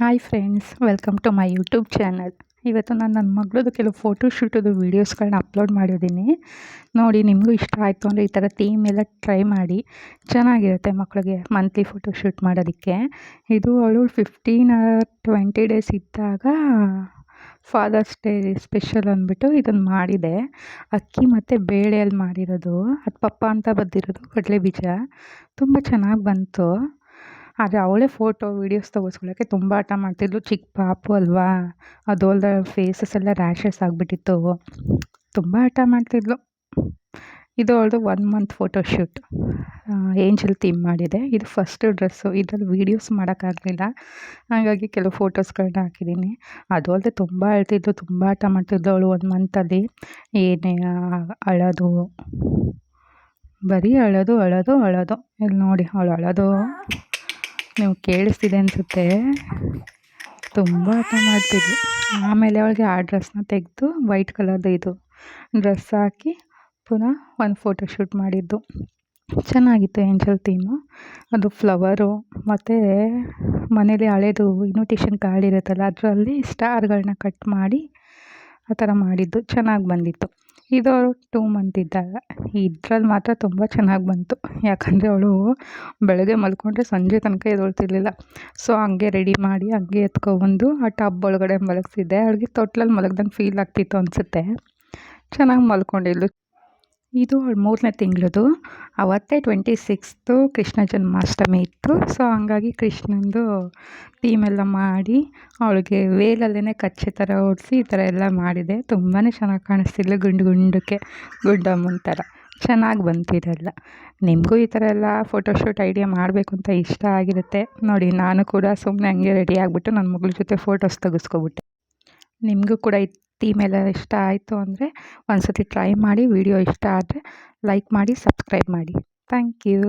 Hi friends welcome to my YouTube channel ಇವತ್ತು ನಾನು ನನ್ನ ಮಗಳದು ಕೆಲವು ಫೋಟೋ ಶೂಟದು ವೀಡಿಯೋಸ್ಗಳನ್ನ ಅಪ್ಲೋಡ್ ಮಾಡಿದ್ದೀನಿ. ನೋಡಿ, ನಿಮಗೂ ಇಷ್ಟ ಆಯಿತು ಅಂದರೆ ಈ ಥರ ಥೀಮ್ ಎಲ್ಲ ಟ್ರೈ ಮಾಡಿ. ಚೆನ್ನಾಗಿರುತ್ತೆ ಮಕ್ಕಳಿಗೆ ಮಂತ್ಲಿ ಫೋಟೋ ಶೂಟ್ ಮಾಡೋದಕ್ಕೆ. ಇದು ಅವಳು ಫಿಫ್ಟೀನ್ ಟ್ವೆಂಟಿ ಡೇಸ್ ಇದ್ದಾಗ ಫಾದರ್ಸ್ ಡೇ ಸ್ಪೆಷಲ್ ಅಂದ್ಬಿಟ್ಟು ಇದನ್ನು ಮಾಡಿದೆ. ಅಕ್ಕಿ ಮತ್ತು ಬೇಳೆಯಲ್ಲಿ ಮಾಡಿರೋದು, ಅದು ಪಪ್ಪ ಅಂತ ಬಂದಿರೋದು ಕಡಲೆ ಬೀಜ. ತುಂಬ ಚೆನ್ನಾಗಿ ಬಂತು. ಆದರೆ ಅವಳೇ ಫೋಟೋ ವೀಡಿಯೋಸ್ ತೆಗೆಸ್ಕೊಳ್ಳೋಕ್ಕೆ ತುಂಬ ಹಠ ಮಾಡ್ತಿದ್ಲು. ಚಿಕ್ಕ ಪಾಪು ಅಲ್ವಾ? ಅದು ಅಲ್ದೆ ಫೇಸಸ್ ಎಲ್ಲ ರ್ಯಾಷಸ್ ಆಗಿಬಿಟ್ಟಿತ್ತು. ತುಂಬ ಹಠ ಮಾಡ್ತಿದ್ಲು. ಇದು ಅವಳದು one month photo shoot angel theme ಮಾಡಿದೆ. ಇದು ಫಸ್ಟ್ ಡ್ರೆಸ್ಸು ಇದರಲ್ಲಿ ವೀಡಿಯೋಸ್ ಮಾಡೋಕ್ಕಾಗಲಿಲ್ಲ. ಹಾಗಾಗಿ ಕೆಲವು ಫೋಟೋಸ್ಗಳನ್ನ ಹಾಕಿದ್ದೀನಿ. ಅದು ಅಲ್ಲದೆ ತುಂಬ ಅಳ್ತಿದ್ಲು ತುಂಬ ಹಠ ಮಾಡ್ತಿದ್ಲು ಅವಳು ಒಂದು ಮಂತಲ್ಲಿ ಏನೇ ಅಳೋದು. ಬರೀ ಅಳೋದು ಅಳೋದು ಅಳೋದು. ಇಲ್ಲಿ ನೋಡಿ ಅವಳು ಅಳೋದು. ನೀವು ಕೇಳಿಸ್ತಿದೆ ಅನಿಸುತ್ತೆ. ತುಂಬ ಹಠ ಮಾಡ್ತಿದ್ಳು ಆಮೇಲೆ ಅವಳಿಗೆ ಆ ಡ್ರೆಸ್ನ ತೆಗೆದು ವೈಟ್ ಕಲರ್ದು ಇದು ಡ್ರೆಸ್ ಹಾಕಿ ಪುನಃ ಒಂದು ಫೋಟೋ ಶೂಟ್ ಮಾಡಿದ್ದು. ಚೆನ್ನಾಗಿತ್ತು ಏಂಜಲ್ ಥೀಮು ಅದು ಫ್ಲವರು ಮತ್ತು ಮನೇಲಿ ಹಳೇದು ಇನ್ವಿಟೇಷನ್ ಕಾರ್ಡ್ ಇರುತ್ತಲ್ಲ, ಅದರಲ್ಲಿ ಸ್ಟಾರ್ಗಳನ್ನ ಕಟ್ ಮಾಡಿ ಆ ಥರ ಮಾಡಿದ್ದು. ಚೆನ್ನಾಗಿ ಬಂದಿತ್ತು. ಇದು ಟೂ ಮಂತ್ ಇದ್ದಾಗ. ಇದ್ರಲ್ಲಿ ಮಾತ್ರ ತುಂಬ ಚೆನ್ನಾಗಿ ಬಂತು. ಯಾಕಂದರೆ ಅವಳು ಬೆಳಗ್ಗೆ ಮಲ್ಕೊಂಡ್ರೆ ಸಂಜೆ ತನಕ ಎದ್ದೇಳ್ತಿರ್ಲಿಲ್ಲ ಸೊ ಹಂಗೆ ರೆಡಿ ಮಾಡಿ ಹಂಗೆ ಎತ್ಕೊಬಂದು ಆ ಟಬ್ ಒಳಗಡೆ ಮಲಗಿಸಿದ್ದೆ. ಅವಳಿಗೆ ತೊಟ್ಲಲ್ಲಿ ಮಲಗ್ದಂಗೆ ಫೀಲ್ ಆಗ್ತಿತ್ತು ಅನಿಸುತ್ತೆ. ಚೆನ್ನಾಗಿ ಮಲ್ಕೊಂಡಿದ್ಲು. ಇದು ಅವಳು ಮೂರನೇ ತಿಂಗಳದು. ಅವತ್ತೇ ಟ್ವೆಂಟಿ ಸಿಕ್ಸ್ತು ಕೃಷ್ಣ ಜನ್ಮಾಷ್ಟಮಿ ಇತ್ತು. ಸೊ ಹಂಗಾಗಿ ಕೃಷ್ಣಂದು ಥೀಮೆಲ್ಲ ಮಾಡಿ ಅವಳಿಗೆ ವೇಲಲ್ಲೇ ಕಚ್ಚೆ ಥರ ಓಡಿಸಿ ಈ ಥರ ಎಲ್ಲ ಮಾಡಿದೆ. ತುಂಬಾ ಚೆನ್ನಾಗಿ ಕಾಣಿಸ್ತಿಲ್ಲ ಗುಂಡು ಗುಂಡಕ್ಕೆ ಗುಂಡಮ್ಮನ ಥರ ಚೆನ್ನಾಗಿ ಬಂತಿರಲ್ಲ ನಿಮಗೂ ಈ ಥರ ಎಲ್ಲ ಫೋಟೋಶೂಟ್ ಐಡಿಯಾ ಮಾಡಬೇಕು ಅಂತ ಇಷ್ಟ ಆಗಿರುತ್ತೆ. ನೋಡಿ, ನಾನು ಕೂಡ ಸುಮ್ಮನೆ ಹಂಗೆ ರೆಡಿ ಆಗಿಬಿಟ್ಟು ನನ್ನ ಮಗಳ ಜೊತೆ ಫೋಟೋಸ್ ತೆಗೆಸ್ಕೊಬಿಟ್ಟೆ. ನಿಮಗೂ ಕೂಡ ಥೀಮ್ ಎಲ್ಲ ಇಷ್ಟ ಆಯಿತು ಅಂದರೆ ಒಂದು ಸತಿ ಟ್ರೈ ಮಾಡಿ ವಿಡಿಯೋ ಇಷ್ಟ ಆದರೆ ಲೈಕ್ ಮಾಡಿ ಸಬ್ಸ್ಕ್ರೈಬ್ ಮಾಡಿ. Thank you